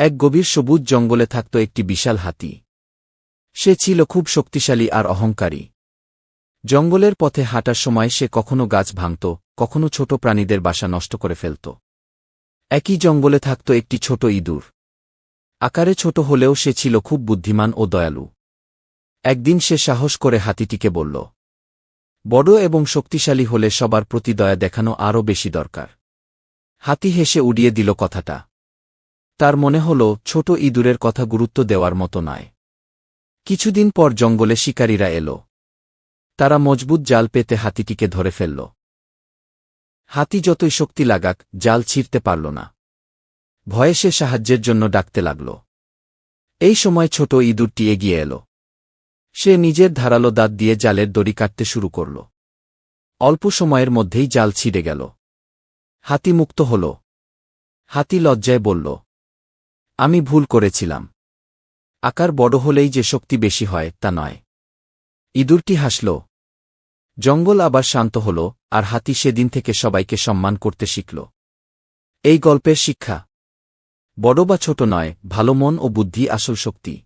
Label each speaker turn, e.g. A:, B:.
A: এক গভীর সবুজ জঙ্গলে থাকত একটি বিশাল হাতি। সে ছিল খুব শক্তিশালী আর অহংকারী। জঙ্গলের পথে হাঁটার সময় সে কখনো গাছ ভাঙত, কখনো ছোট প্রাণীদের বাসা নষ্ট করে ফেলত। একই জঙ্গলে থাকত একটি ছোট ইঁদুর। আকারে ছোট হলেও সে ছিল খুব বুদ্ধিমান ও দয়ালু। একদিন সে সাহস করে হাতিটিকে বলল, বড় এবং শক্তিশালী হলে সবার প্রতি দয়া দেখানো আরও বেশি দরকার। হাতি হেসে উড়িয়ে দিল কথাটা। তার মনে হল, ছোট ইঁদুরের কথা গুরুত্ব দেওয়ার মতো নয়। কিছুদিন পর জঙ্গলে শিকারীরা এল। তারা মজবুত জাল পেতে হাতিটিকে ধরে ফেলল। হাতি যতই শক্তি লাগাক, জাল ছিঁড়তে পারল না। ভয়ে সে সাহায্যের জন্য ডাকতে লাগল। এই সময় ছোট ইঁদুরটি এগিয়ে এল। সে নিজের ধারালো দাঁত দিয়ে জালের দড়ি কাটতে শুরু করল। অল্প সময়ের মধ্যেই জাল ছিঁড়ে গেল। হাতি মুক্ত হল। হাতি লজ্জায় বলল আমি ভুল করেছিলাম। আকার বড় হলেই যে শক্তি বেশি হয়, তা নয়। ইঁদুরটি হাসল। জঙ্গল আবার শান্ত হল, আর হাতি সেদিন থেকে সবাইকে সম্মান করতে শিখল। এই গল্পের শিক্ষা। বড় বা ছোট নয়, ভালো মন ও বুদ্ধি আসল শক্তি।